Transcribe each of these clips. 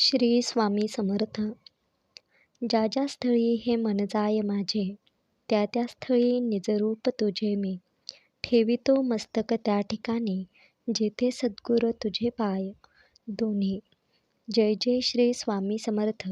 श्री स्वामी समर्थ. ज्या ज्या स्थळी हे मन जाय माझे त्या त्या स्थळी निजरूप तुझे मी. ठेवितो मस्तक त्या ठिकाणी जेथे सद्गुर तुझे पाय. दोन्ही. जय जय श्री स्वामी समर्थ.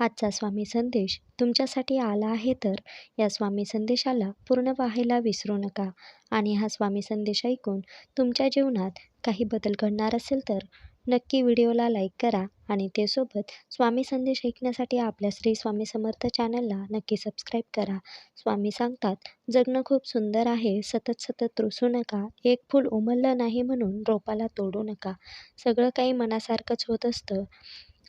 आजचा स्वामी संदेश तुमच्यासाठी आला आहे तर या स्वामी संदेशाला पूर्ण पाहायला विसरू नका. आणि हा स्वामी संदेश ऐकून तुमच्या जीवनात काही बदल घडणार असेल तर नक्की व्हिडिओला लाईक करा आणि ते सोबत स्वामी संदेश ऐकण्यासाठी आपल्या श्री स्वामी समर्थ चॅनलला नक्की सबस्क्राईब करा. स्वामी सांगतात जगणं खूप सुंदर आहे सतत सतत रुसू नका एक फूल उमललं नाही म्हणून रोपाला तोडू नका. सगळं काही मनासारखंच होत असतं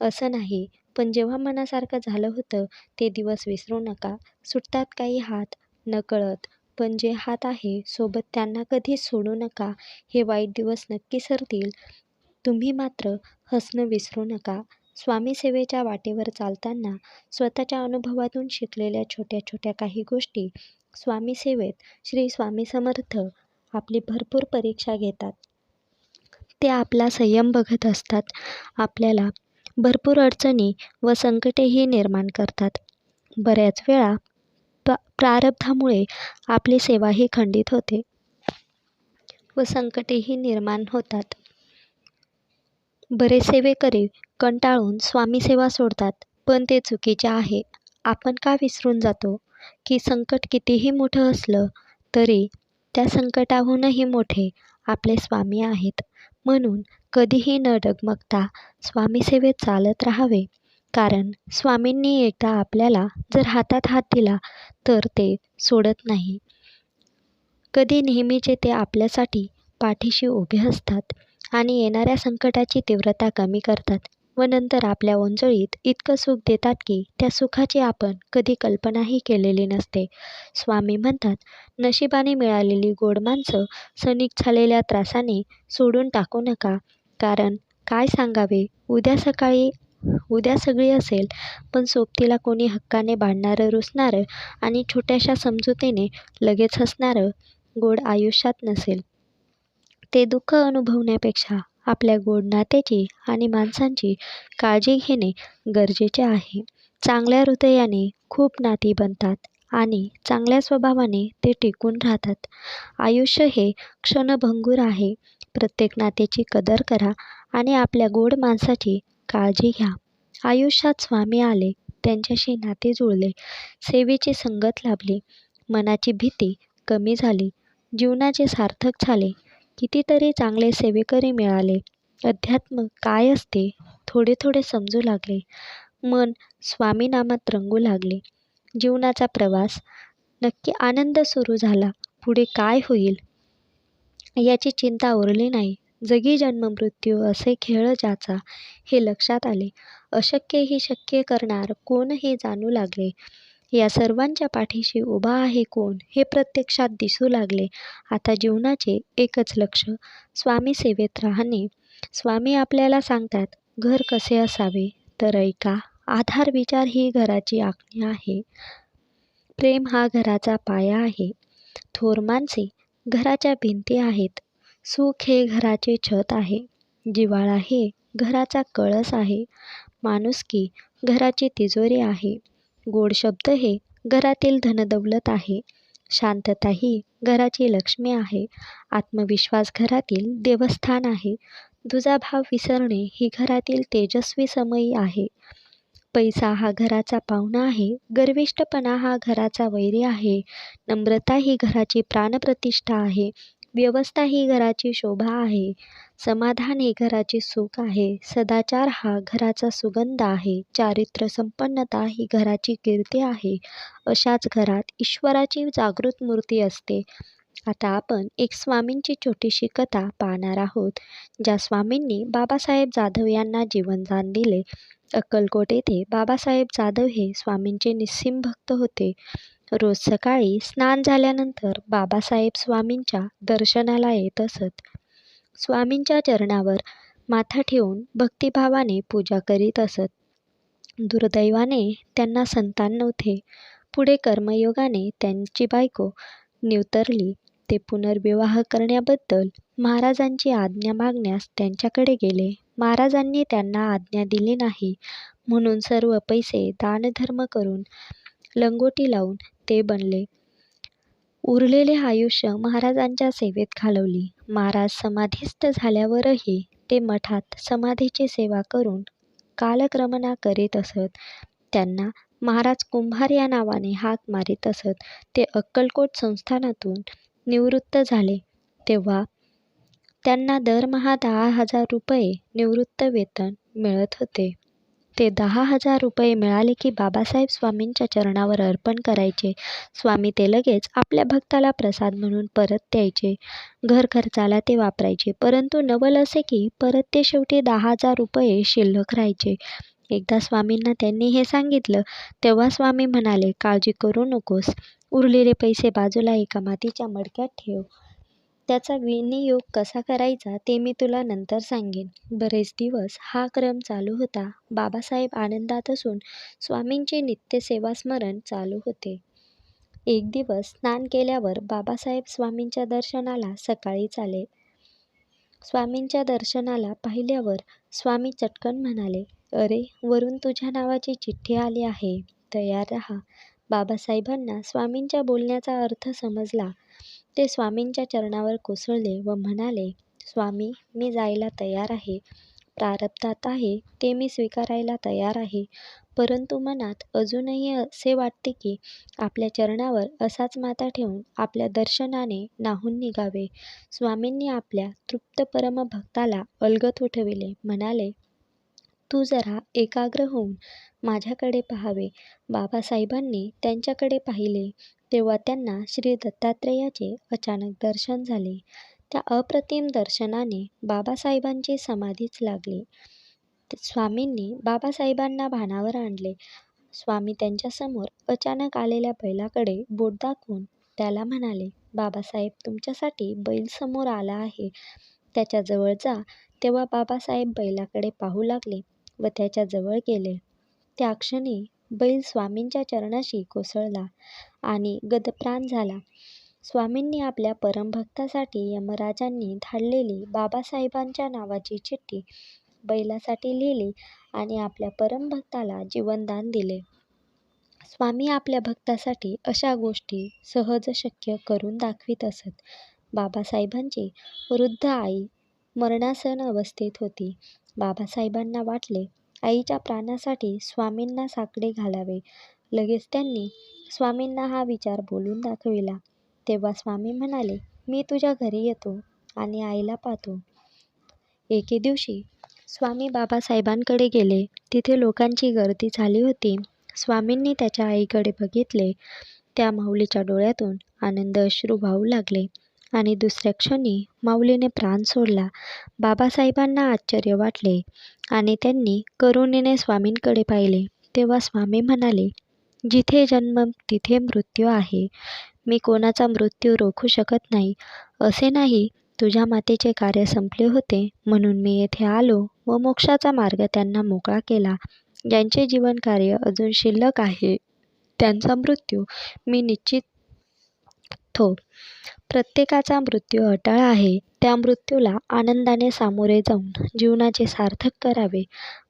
असं नाही. पण जेव्हा मनासारखं झालं होतं ते दिवस विसरू नका. सुटतात काही हात नकळत पण जे हात आहे सोबत त्यांना कधीच सोडू नका. हे वाईट दिवस नक्की सरतील. तुम्ही मात्र हसणं विसरू नका. स्वामीसेवेच्या वाटेवर चालताना स्वतःच्या अनुभवातून शिकलेल्या छोट्या छोट्या काही गोष्टी स्वामीसेवेत श्री स्वामी समर्थ आपली भरपूर परीक्षा घेतात. ते आपला संयम बघत असतात. आपल्याला भरपूर अडचणी व संकटेही निर्माण करतात. बऱ्याच वेळा प्रा प्रारब्धामुळे आपली सेवाही खंडित होते व संकटेही निर्माण होतात. बरेच सेवेकरी कंटाळून स्वामीसेवा सोडतात पण ते चुकीचे आहे. आपण का विसरून जातो की संकट कितीही मोठं असलं तरी त्या संकटाहूनही मोठे आपले स्वामी आहेत. म्हणून कधीही न डगमगता स्वामीसेवेत चालत राहावे कारण स्वामींनी एकदा आपल्याला जर हातात हात दिला तर ते सोडत नाही. कधी नेहमीचे ते आपल्यासाठी पाठीशी उभे असतात आणि येणाऱ्या संकटाची तीव्रता कमी करतात व नंतर आपल्या ओंजळीत इतकं सुख देतात की त्या सुखाची आपण कधी कल्पनाही केलेली नसते. स्वामी म्हणतात नशिबाने मिळालेली गोड माणसं सनिक झालेल्या त्रासाने सोडून टाकू नका. कारण काय सांगावे उद्या सकाळी उद्या सगळी असेल पण सोबतीला कोणी हक्काने बांधणारं रुसणारं आणि छोट्याशा समजुतीने लगेच हसणारं गोड आयुष्यात नसेल. ते दुःख अनुभवण्यापेक्षा आपल्या गोड नात्याची आणि माणसांची काळजी घेणे गरजेचे आहे. चांगल्या हृदयाने खूप नाती बनतात आणि चांगल्या स्वभावाने ते टिकून राहतात. आयुष्य हे क्षणभंगूर आहे. प्रत्येक नात्याची कदर करा आणि आपल्या गोड माणसाची काळजी घ्या. आयुष्यात स्वामी आले त्यांच्याशी नाते जुळले सेवेची संगत लाभली मनाची भीती कमी झाली जीवनाचे सार्थक झाले कितीतरी चांगले सेवेकरी मिळाले. अध्यात्म काय असते? थोडे थोडे समजू लागले. मन स्वामीनामात रंगू लागले. जीवनाचा प्रवास नक्की आनंद सुरू झाला. पुढे काय होईल? याची चिंता उरली नाही. जगी जन्म मृत्यू असे खेळ ज्याचा हे लक्षात आले. अशक्यही शक्य करणार कोण हे जाणू लागले. या सर्वांच्या पाठीशी उभा आहे कोण हे प्रत्यक्षात दिसू लागले. आता जीवनाचे एकच लक्ष स्वामी सेवेत राहणे. स्वामी आपल्याला सांगतात घर कसे असावे? तर ऐका आधार विचार ही घराची आज्ञा आहे. प्रेम हा घराचा पाया आहे. थोर माणसे घराच्या भिंती आहेत. सुख हे घराचे छत आहे. जिव्हाळा हे घराचा कळस आहे. माणुसकी घराची तिजोरी आहे. गोड शब्द हे घरातील धनदौलत आहे. शांतता ही घराची लक्ष्मी आहे. आत्मविश्वास घरातील देवस्थान आहे. दुजाभाव विसरणे ही घरातील तेजस्वी समयी आहे. पैसा हा घराचा पाहुणा आहे. गर्विष्ठपणा हा घराचा वैरी आहे. नम्रता ही घराची प्राणप्रतिष्ठा आहे. व्यवस्था ही घराची शोभा आहे. समाधान ही घराची सुख आहे. सदाचार हा घराचा सुगंध आहे. चारित्र्य संपन्नता ही घराची कीर्ती आहे. अशाच घरात ईश्वराची जागृत मूर्ती असते. आता आपण एक स्वामींची छोटीशी कथा पाहणार आहोत. ज्या स्वामींनी बाबासाहेब जाधव यांना जीवनदान दिले. अक्कलकोट येथे बाबासाहेब जाधव हे स्वामींचे निस्सीम भक्त होते. रोज सकाळी स्नान झाल्यानंतर बाबासाहेब स्वामींच्या दर्शनाला येत असत. स्वामींच्या चरणावर माथा ठेवून भक्तिभावाने पूजा करीत असत. दुर्दैवाने त्यांना संतान नव्हते. पुढे कर्मयोगाने त्यांची बायको निवतरली ते पुनर्विवाह करण्याबद्दल महाराजांची आज्ञा मागण्यास त्यांच्याकडे गेले. महाराजांनी त्यांना आज्ञा दिली नाही. म्हणून सर्व पैसे दानधर्म करून लंगोटी लावून ते बनले. उरलेले आयुष्य महाराजांच्या सेवेत घालवली. महाराज समाधीस्थ झाल्यावरही ते मठात समाधीची सेवा करून कालक्रमणा करीत असत. त्यांना महाराज कुंभार या नावाने हाक मारीत असत. ते अक्कलकोट संस्थानातून निवृत्त झाले. तेव्हा त्यांना दरमहा दहा हजार रुपये निवृत्त वेतन मिळत होते. ते दहा हजार रुपये मिळाले की बाबासाहेब स्वामींच्या चरणावर अर्पण करायचे. स्वामी ते लगेच आपल्या भक्ताला प्रसाद म्हणून परत द्यायचे. घर खर्चाला ते वापरायचे. परंतु नवल असे की परत ते शेवटी दहा हजार रुपये शिल्लक राहायचे. एकदा स्वामींना त्यांनी हे सांगितलं तेव्हा स्वामी म्हणाले काळजी करू नकोस. उरलेले पैसे बाजूला एका मातीच्या मडक्यात ठेव. त्याचा विनियोग कसा करायचा ते मी तुला नंतर सांगेन. बरेच दिवस हा क्रम चालू होता. बाबासाहेब आनंदात असून स्वामींचे नित्यसेवा स्मरण चालू होते. एक दिवस स्नान केल्यावर बाबासाहेब स्वामींच्या दर्शनाला सकाळीच आले स्वामींच्या दर्शनाला पाहिल्यावर स्वामी चटकन म्हणाले अरे वरून तुझ्या नावाची चिठ्ठी आली आहे. तयार रहा. बाबासाहेबांना स्वामींच्या बोलण्याचा अर्थ समजला. ते स्वामींच्या चरणावर कोसळले व म्हणाले स्वामी मी जायला तयार आहे. प्रारब्धात आहे ते मी स्वीकारायला तयार आहे. परंतु मनात अजूनही असे वाटते की आपल्या चरणावर असाच माता ठेवून आपल्या दर्शनाने नाहून निघावे. स्वामींनी आपल्या तृप्त परमभक्ताला अलगत उठविले. म्हणाले तू जरा एकाग्र होऊन माझ्याकडे पाहावे. बाबासाहेबांनी त्यांच्याकडे पाहिले तेव्हा त्यांना श्री दत्तात्रेयाचे अचानक दर्शन झाले. त्या अप्रतिम दर्शनाने बाबासाहेबांची समाधीच लागली. स्वामींनी बाबासाहेबांना भानावर आणले. स्वामी त्यांच्यासमोर अचानक आलेल्या बैलाकडे बोट दाखवून त्याला म्हणाले बाबासाहेब तुमच्यासाठी बैल समोर आला आहे. त्याच्याजवळ जा. तेव्हा बाबासाहेब बैलाकडे पाहू लागले. व त्याच्याजवळ गेले. त्या क्षणी बैल स्वामींच्या चरणाशी कोसळला आणि गदप्राण झाला. स्वामींनी आपल्या परमभक्तासाठी यमराजांनी धाडलेली बाबासाहेबांच्या नावाची चिठ्ठी बैलासाठी लिहिली आणि आपल्या परमभक्ताला जीवनदान दिले. स्वामी आपल्या भक्तासाठी अशा गोष्टी सहज शक्य करून दाखवित असत. बाबासाहेबांची वृद्ध आई मरणासन अवस्थेत होती. बाबासाहेबांना वाटले. आईच्या प्राणासाठी स्वामींना साकडे घालावे. लगेच त्यांनी स्वामींना हा विचार बोलून दाखविला. तेव्हा स्वामी म्हणाले मी तुझ्या घरी येतो आणि आईला पाहतो. एके दिवशी स्वामी बाबासाहेबांकडे गेले. तिथे लोकांची गर्दी झाली होती. स्वामींनी त्याच्या आईकडे बघितले. त्या माऊलीच्या डोळ्यातून आनंद अश्रू वाहू लागले. आणि दुसऱ्या क्षणी माऊलीने प्राण सोडला. बाबासाहेबांना आश्चर्य वाटले आणि त्यांनी करुणेने स्वामींकडे पाहिले. तेव्हा स्वामी म्हणाले जिथे जन्म तिथे मृत्यू आहे. मी कोणाचा मृत्यू रोखू शकत नाही. असे नाही तुझ्या मातेचे कार्य संपले होते. म्हणून मी येथे आलो व मोक्षाचा मार्ग त्यांना मोकळा केला. ज्यांचे जीवनकार्य अजून शिल्लक आहे त्यांचा मृत्यू मी निश्चित थो प्रत्येकाचा मृत्यू अटळ आहे. त्या मृत्यूला आनंदाने सामोरे जाऊन जीवनाचे सार्थक करावे.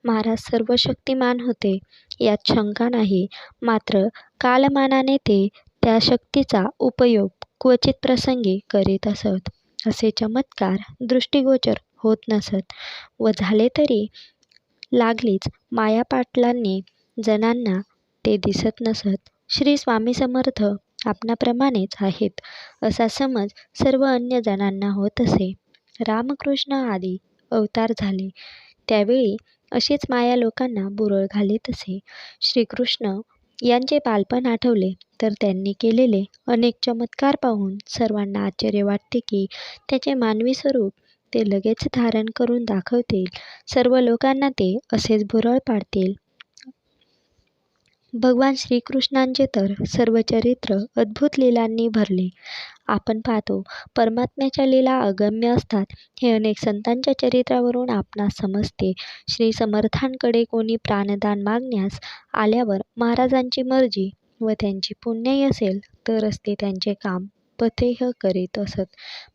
महाराज सर्व शक्तिमान होते यात शंका नाही. मात्र कालमानाने ते त्या शक्तीचा उपयोग क्वचित प्रसंगी करीत असत. असे चमत्कार दृष्टिगोचर होत नसत. व झाले तरी लागलीच मायापाटलांनी जणांना ते दिसत नसत. श्री स्वामी समर्थ आपणाप्रमाणेच आहेत. असा समज सर्व अन्य जणांना होत असे. रामकृष्ण आदी अवतार झाले. त्यावेळी अशीच माया लोकांना बुरळ घालीत असे. श्रीकृष्ण यांचे बालपण आठवले तर त्यांनी केलेले अनेक चमत्कार पाहून सर्वांना आश्चर्य वाटते की त्याचे मानवी स्वरूप ते लगेच धारण करून दाखवतील. सर्व लोकांना ते असेच भुरळ पाडतील. भगवान श्रीकृष्णांचे तर सर्व चरित्र अद्भुत लीलांनी भरले. आपण पाहतो परमात्म्याच्या लीला अगम्य असतात हे अनेक संतांच्या चरित्रावरून आपणास समजते. श्री समर्थांकडे कोणी प्राणदान मागण्यास आल्यावर महाराजांची मर्जी व त्यांची पुण्याई असेल तरच ते त्यांचे काम पथेह करीत असत.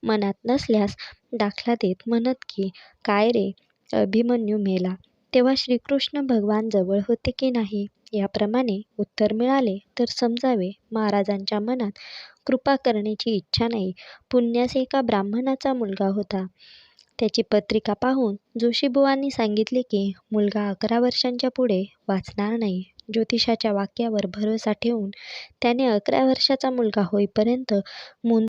मनात नसल्यास दाखला देत म्हणत की काय रे अभिमन्यू मेला तेव्हा श्रीकृष्ण भगवान जवळ होते की नाही? याप्रमाणे उत्तर मिळाले तर समजावे. महाराजांच्या मनात कृपा करण्याची इच्छा नाही. पुण्यास एका ब्राह्मणाचा मुलगा होता. त्याची पत्रिका पाहून जोशीबुवांनी सांगितले की मुलगा अकरा वर्षांच्या पुढे वाचणार नाही. ज्योतिषाच्या वाक्यावर भरोसा ठेवून त्याने अकरा वर्षाचा मुलगा होईपर्यंत मुं